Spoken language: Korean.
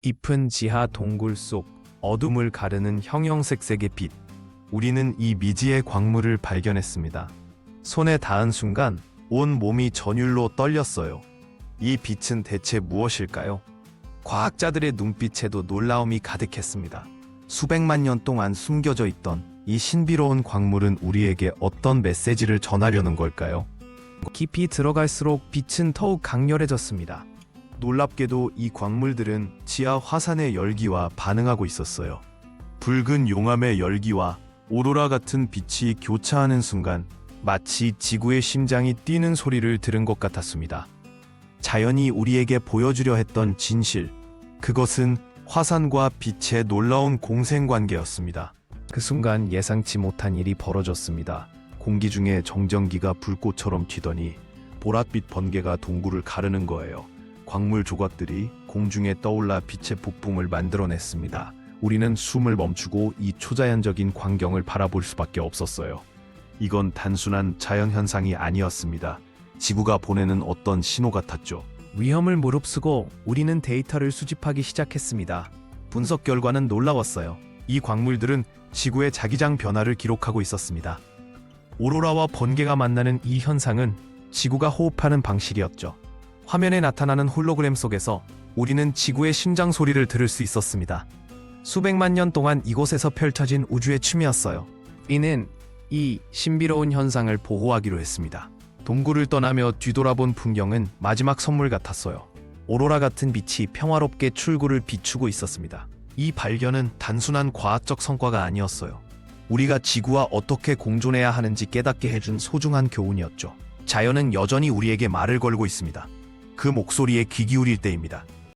깊은 지하 동굴 속 어둠을 가르는 형형색색의 빛. 우리는 이 미지의 광물을 발견했습니다. 손에 닿은 순간 온 몸이 전율로 떨렸어요. 이 빛은 대체 무엇일까요? 과학자들의 눈빛에도 놀라움이 가득했습니다. 수백만 년 동안 숨겨져 있던 이 신비로운 광물은 우리에게 어떤 메시지를 전하려는 걸까요? 깊이 들어갈수록 빛은 더욱 강렬해졌습니다. 놀랍게도 이 광물들은 지하 화산의 열기와 반응하고 있었어요. 붉은 용암의 열기와 오로라 같은 빛이 교차하는 순간 마치 지구의 심장이 뛰는 소리를 들은 것 같았습니다. 자연이 우리에게 보여주려 했던 진실, 그것은 화산과 빛의 놀라운 공생관계였습니다. 그 순간 예상치 못한 일이 벌어졌습니다. 공기 중에 정전기가 불꽃처럼 튀더니 보랏빛 번개가 동굴을 가르는 거예요. 광물 조각들이 공중에 떠올라 빛의 폭풍을 만들어냈습니다. 우리는 숨을 멈추고 이 초자연적인 광경을 바라볼 수밖에 없었어요. 이건 단순한 자연 현상이 아니었습니다. 지구가 보내는 어떤 신호 같았죠. 위험을 무릅쓰고 우리는 데이터를 수집하기 시작했습니다. 분석 결과는 놀라웠어요. 이 광물들은 지구의 자기장 변화를 기록하고 있었습니다. 오로라와 번개가 만나는 이 현상은 지구가 호흡하는 방식이었죠. 화면에 나타나는 홀로그램 속에서 우리는 지구의 심장 소리를 들을 수 있었습니다. 수백만 년 동안 이곳에서 펼쳐진 우주의 춤이었어요. 이는 이 신비로운 현상을 보호하기로 했습니다. 동굴을 떠나며 뒤돌아본 풍경은 마지막 선물 같았어요. 오로라 같은 빛이 평화롭게 출구를 비추고 있었습니다. 이 발견은 단순한 과학적 성과가 아니었어요. 우리가 지구와 어떻게 공존해야 하는지 깨닫게 해준 소중한 교훈이었죠. 자연은 여전히 우리에게 말을 걸고 있습니다. 그 목소리에 귀 기울일 때입니다.